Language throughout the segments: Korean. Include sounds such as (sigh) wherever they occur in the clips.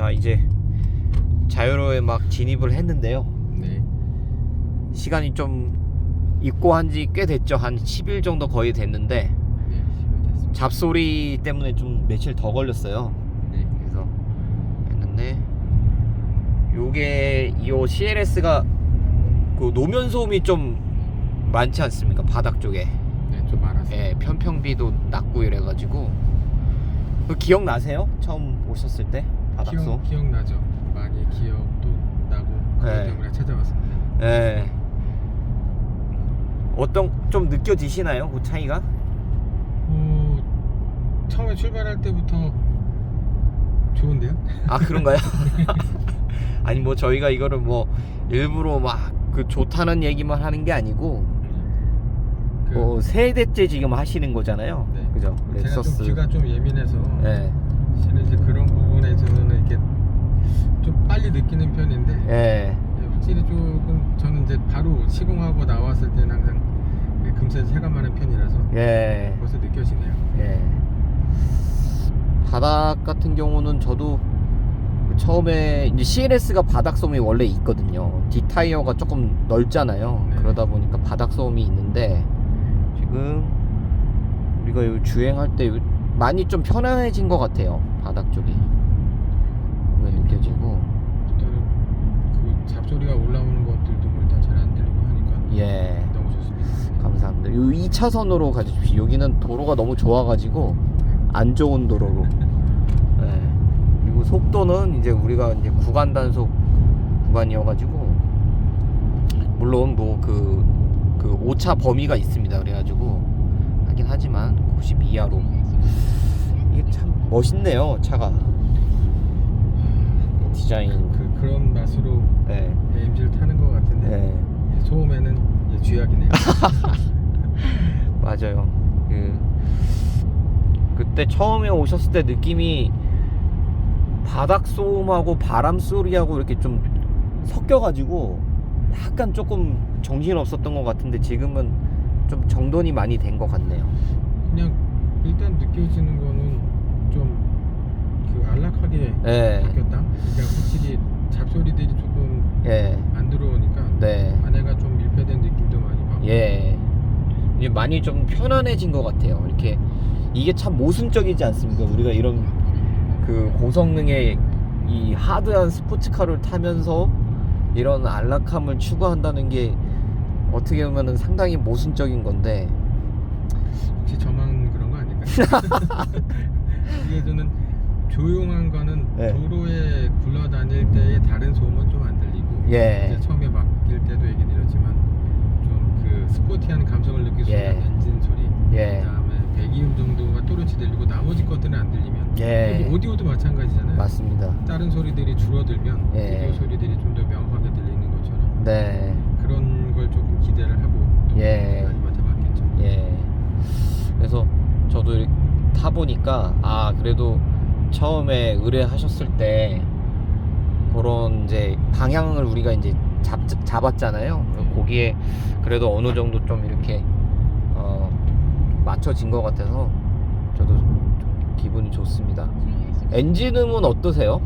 자 이제 자유로에 막 진입을 했는데요. 네. 시간이 좀 입고한 지 꽤 됐죠. 한 10일 정도 거의 됐는데 네. 됐습니다. 잡소리 때문에 좀 며칠 더 걸렸어요. 네. 그래서 했는데 요게 이 CLS가 그 노면 소음이 좀 많지 않습니까? 바닥 쪽에. 네. 좀 알아서. 예, 편평비도 낮고 이래가지고 그 기억나세요? 처음 오셨을 때 바닥 기억? 기억 나죠. 많이 기억도 나고 그것 네. 때문에 찾아왔습니다. 예. 어떤 좀 느껴지시나요? 그 차이가? 어, 처음에 출발할 때부터 좋은데요? 아 그런가요? (laughs) (laughs) 아니 뭐 저희가 이거를 뭐 일부러 막 그 좋다는 얘기만 하는 게 아니고 그, 뭐 세대째 지금 하시는 거잖아요. 네. 그죠? 제가 렉서스. 좀 귀가 좀 예민해서 예. 사실은 이제 그런 부분 에서는 이렇게 좀 빨리 느끼는 편인데 예. 예, 확실히 조금 저는 이제 바로 시공하고 나왔을 때는 항상 예, 금세 체감하는 편이라서 예. 벌써 느껴지네요. 예. 바닥 같은 경우는 저도 처음에 이제 CLS가 바닥 소음이 원래 있거든요. 뒷 타이어가 조금 넓잖아요. 네. 그러다 보니까 바닥 소음이 있는데 지금 우리가 요 주행할 때 요- 많이 좀 편안해진 것 같아요. 바닥 쪽이 느껴지고 일단은 그 잡소리가 올라오는 것들도 뭐 일단 잘 안 들리고 하니까 예 너무 좋습니다. 감사합니다. 요 2차선으로 가주십시오. 여기는 도로가 너무 좋아가지고 안 좋은 도로로. 예. (laughs) 그리고 속도는 이제 우리가 이제 구간 단속 구간이어가지고 물론 뭐그그 오차 범위가 있습니다. 그래가지고 하긴 하지만 90 이하로 이게 참 멋있네요 차가 뭐 디자인. 그 그런 맛으로 예. AMG를 타는 것 같은데 예. 소음에는 이제 쥐약이네요. (laughs) 맞아요. 그 그때 처음에 오셨을 때 느낌이 바닥 소음하고 바람 소리하고 이렇게 좀 섞여가지고 약간 조금 정신 없었던 것 같은데 지금은 좀 정돈이 많이 된 것 같네요. 그냥 일단 느껴지는 거는 좀 그 안락하게 예, 바뀌었다. 그러니까 확실히 잡소리들이 조금 예, 안 들어오니까 네, 안에가 좀 밀폐된 느낌도 많이 받고. 예. 이제 많이 좀 편안해진 것 같아요. 이렇게 이게 참 모순적이지 않습니까? 우리가 이런 그 고성능의 이 하드한 스포츠카를 타면서 이런 안락함을 추구한다는 게 어떻게 보면은 상당히 모순적인 건데 혹시 저만 그런 거 아닐까요? (laughs) (laughs) 이게 저는 조용한 거는 네. 도로에 굴러다닐 때의 다른 소음은 좀 안 들리고 예. 이제 처음에 맡길 때도 얘기 드렸지만 좀 그 스포티한 감성을 느낄 수 있는 예. 엔진 소리 예. 그다음에 배기음 정도가 또렷이 들리고 나머지 것들은 안 들리면 예. 뭐 오디오도 마찬가지잖아요 맞습니다. 다른 소리들이 줄어들면 예. 오디오 소리들이 좀 더 명확하게 들리는 것처럼 네. 그런 걸 조금 기대를 하고 또 예. 하나님한테 맡겼죠 예. 그래서 저도 이렇게 타보니까 아 그래도 처음에 의뢰하셨을 때 그런 이제 방향을 우리가 이제 잡, 잡았잖아요. 거기에 그래도 어느 정도 좀 이렇게 어, 맞춰진 것 같아서 저도 좀 기분이 좋습니다. 엔진음은 어떠세요?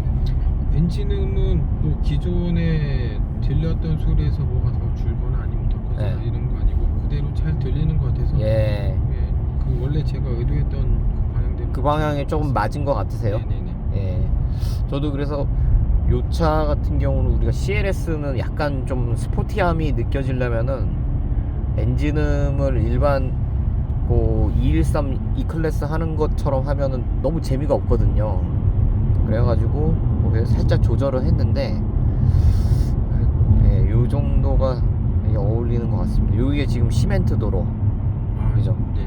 엔진음은 뭐 기존에 들렸던 소리에서 뭐가 더 줄거나 아니면 더 커지거나 네. 이런 거 아니고 그대로 잘 들리는 것 같아서 예. 예, 그 원래 제가 의도했던 그 방향에 조금 맞은 것 같으세요? 네네네 예. 저도 그래서 요 차 같은 경우는 우리가 CLS는 약간 좀 스포티함이 느껴지려면은 엔진음을 일반 그213 E 클래스 하는 것처럼 하면은 너무 재미가 없거든요. 그래가지고 살짝 조절을 했는데 예, 요 정도가 어울리는 것 같습니다. 여기에 지금 시멘트 도로. 아, 그죠? 네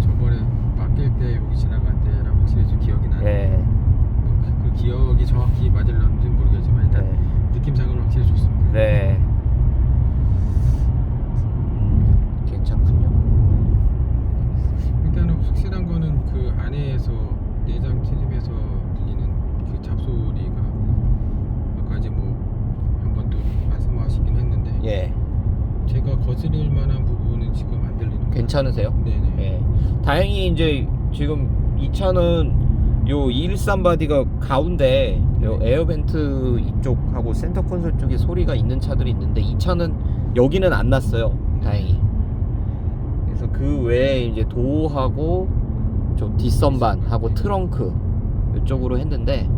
저번에 맡길 때 여기 지나갈 때랑 확실히 좀 기억이 나요 예. 뭐 그, 그 기억이 정확히 맞을런지 모르겠지만 일단 네. 느낌상으로 확실히 좋습니다 네. 음, 괜찮군요. 일단은 확실한 거는 그 안에서 내장 트림에서 들리는 그 잡소리가 아까 이제 뭐 한 번 또 말씀하시긴 했는데 예. 제가 거스릴 만한 괜찮으세요? 네네. 예. 다행히 이제 지금 이 차는 요 213 바디가 가운데 요 에어벤트 이쪽하고 센터 콘솔 쪽에 소리가 있는 차들이 있는데 이 차는 여기는 안 났어요. 다행히. 그래서 그 외에 이제 도어하고 저 뒷선반하고 트렁크 이쪽으로 했는데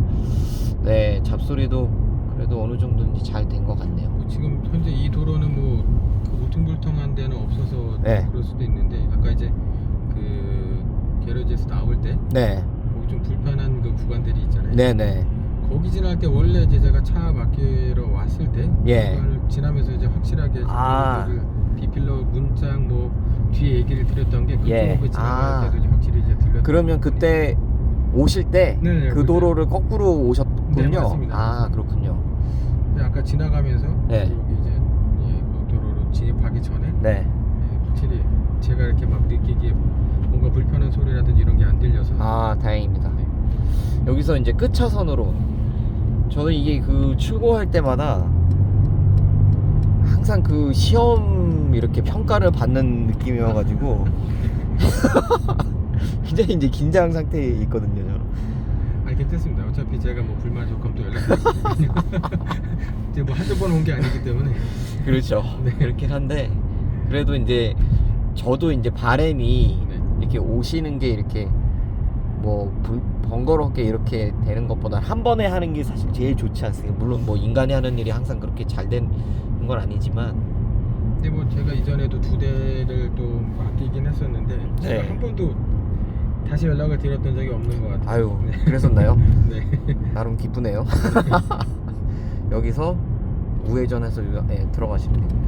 네 잡소리도 그래도 어느 정도인지 잘 된 것 같네요. 뭐 지금 현재 이 도로는 뭐 그 우퉁불퉁한 데는 없어서 네. 그럴 수도 있는데 아까 이제 그 게러지에서 나올 때 네, 거기 좀 불편한 그 구간들이 있잖아요. 네, 네, 거기 지날 때 원래 이제 제가 차 맡기러 왔을 때 예. 그걸 지나면서 이제 확실하게 아. 그 비필러 문장 뭐 뒤에 얘기를 드렸던 게 그쪽 예. 그 지나갈 아. 때도 이제 확실히 이제 들렸. 그러면 그때 오실 때그 네, 네, 그때. 도로를 거꾸로 오셨군요. 네, 맞습니다. 아 그렇군요. 근데 아까 지나가면서 네. 예, 그 진입하기 전에 네. 예, 확실히 제가 이렇게 막 느끼기에 뭔가 불편한 소리라든지 이런 게 안 들려서 아 다행입니다. 네. 여기서 이제 끝 차선으로 저는 이게 그 출고할 때마다 항상 그 시험 이렇게 평가를 받는 느낌이어가지고 (laughs) (laughs) 굉장히 이제 긴장 상태에 있거든요. 괜찮습니다. 어차피 제가 뭐 불만 조건 또 연락드리거든요. (laughs) 이제 뭐 한두 번 온 게 아니기 때문에 그렇죠. 네. 그렇긴 한데 그래도 이제 저도 이제 바램이 네. 이렇게 오시는 게 이렇게 뭐 불- 번거롭게 이렇게 되는 것보다 한 번에 하는 게 사실 제일 좋지 않습니까? 물론 뭐 인간이 하는 일이 항상 그렇게 잘 되는 건 아니지만 근데 뭐 제가 이전에도 두 대를 또 맡기긴 했었는데 제가 네. 한 번도 다시 연락을 드렸던 적이 없는 것 같아요. 아유 네. 그랬었나요? (laughs) 네. 나름 기쁘네요. (laughs) 여기서 우회전해서 예, 들어가시면 됩니다.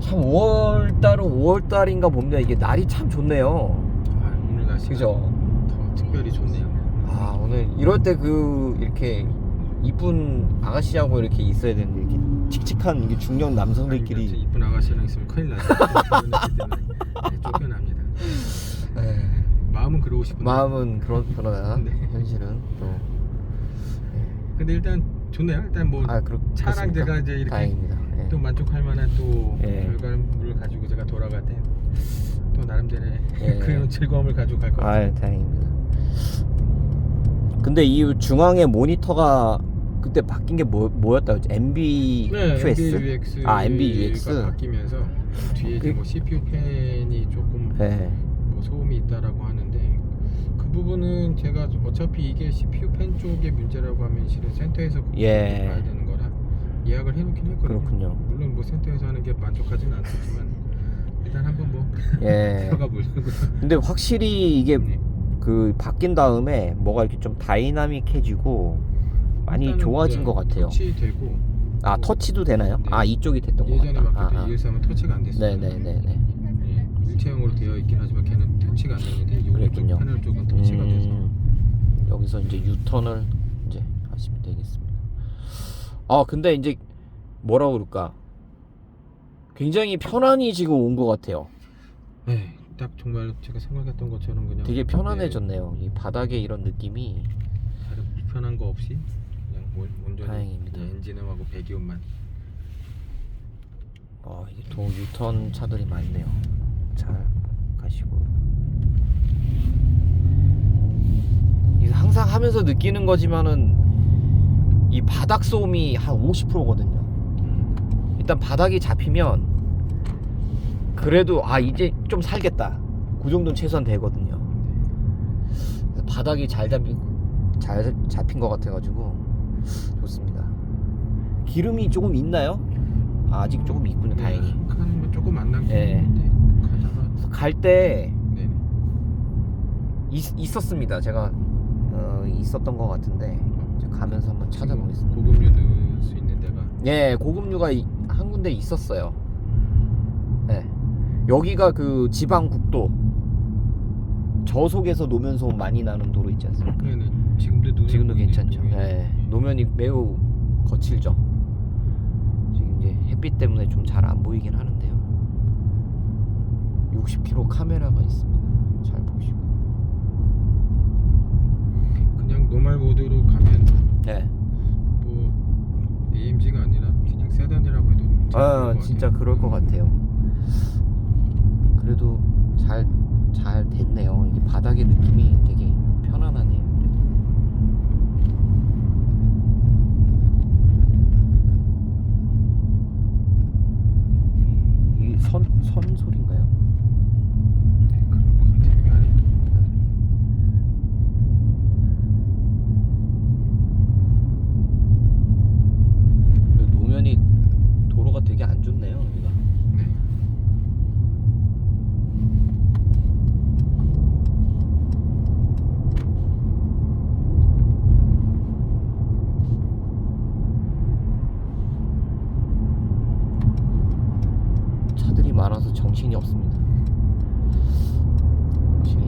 참 5월 달은 5월 달인가 봅니다. 이게 날이 참 좋네요. 아, 오늘 날씨가 그죠? 더 특별히 좋네요. 아 오늘 이럴 때 그 이렇게 이쁜 아가씨하고 이렇게 있어야 되는데 이렇게 칙칙한 이게 중년 남성들끼리 이쁜 아가씨랑 있으면 큰일 나죠. 결혼했기 때문에 네, 쫓겨납니다. 에, 마음은 그러고 싶은데. 마음은 그런 그러나 (laughs) 네. 현실은 또 근데 일단 좋네요. 일단 뭐 아, 그렇, 차랑 그렇습니까? 제가 이제 이렇게 다행입니다. 예. 또 만족할 만한 또 예. 결과물을 가지고 제가 돌아갈 때또 나름대로의 예. (laughs) 그런 즐거움을 가지고 갈 것 같아요. 아, 다행입니다. 근데 이 중앙에 모니터가 그때 바뀐 게 뭐, 뭐였다 그랬지? MBQS? MBUX 아, MBUX. 바뀌면서 뒤에 이제 그- 뭐 CPU 팬이 조금 네. 뭐 소음이 있다라고 하는데 그 부분은 제가 어차피 이게 CPU 팬 쪽의 문제라고 하면 실은 센터에서 예. 봐야 되는 거라 예약을 해놓긴 했거든요. 그렇군요. 물론 뭐 센터에서 하는 게 만족하지는 않겠지만 일단 한번 뭐 예. (laughs) 들어가 보려고. 근데 확실히 이게 네. 그 바뀐 다음에 뭐가 이렇게 좀 다이나믹해지고 많이 일단은 좋아진 네, 것 같아요. 터치되고 아 터치도 되나요? 네. 아 이쪽이 됐던 것 예전에 같다. 맡길 때 아, 아. 213은 터치가 안 됐어요. 네네네네. 예, 일체형으로 되어 있긴 하지만 걔는 터치가 안 되는데 이쪽 그랬군요. 패널 쪽은 터치가 돼서 음, 여기서 이제 유턴을 이제 하시면 되겠습니다. 아 근데 이제 뭐라 그럴까? 굉장히 편안히 지금 온 것 같아요. 네, 딱 정말 제가 생각했던 것처럼 그냥 되게 네, 편안해졌네요. 이 바닥에 이런 느낌이 다른 불편한 거 없이 온- 온전히 다행입니다. 예, 엔진음하고 배기음만 어, 이게 도 유턴 차들이 많네요. 잘 가시고. 이게 항상 하면서 느끼는 거지만은 이 바닥 소음이 한 50%거든요. 일단 바닥이 잡히면 그래도 아 이제 좀 살겠다. 그 정도는 최소한 되거든요. 그래서 바닥이 잘 잡힌 잘 잡힌 것 같아가지고 좋습니다. 기름이 조금 있나요? 아, 아직 조금 있군요. 다행히. 약간 뭐 조금 안 남긴 예. 데 가다가 갈때 네. 있었습니다. 제가 어, 있었던 것 같은데 제가 가면서 한번 찾아보겠습니다. 고급류 넣을 수 있는 데가 예, 고급류가 이- 한 군데 있었어요. 예. 여기가 그 지방 국도 저속에서 노면 소음 많이 나는 도로 있지 않습니까? 네네 지금도 눈에 지금도 보이는 괜찮죠. 예. 노면이 매우 거칠죠. 지금 이제 햇빛 때문에 좀 잘 안 보이긴 하는데요. 60km 카메라가 있습니다. 잘 보시고. 그냥 노말 모드로 가면 네. 뭐 AMG가 아니라 그냥 세단이라고 해도 아, 진짜 같아요. 그럴 것 같아요. 그래도 잘 잘 됐네요. 이게 바닥의 느낌이 되게 편안하네요. 그래도. 이게 선, 선 소리인가요? 네, 그럴 것 같아요. 이 안에. 노면이 도로가 되게 안 좋네요. 여기가. 네. 차들이 많아서 정신이 없습니다. 확실히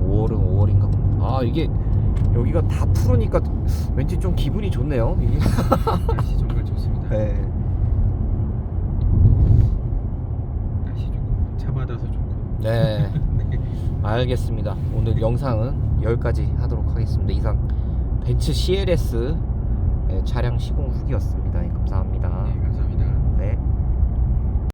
5월은 5월인가 보네. 아 이게 여기가 다 푸르니까 왠지 좀 기분이 좋네요. 이게. (laughs) 날씨 정말 좋습니다. 네. 날씨 좋고 차 받아서 좋고. 네. (laughs) 네. 알겠습니다. 오늘 영상은 여기까지 하도록 하겠습니다. 이상 벤츠 CLS 네, 차량 시공 후기였습니다. 네, 감사합니다.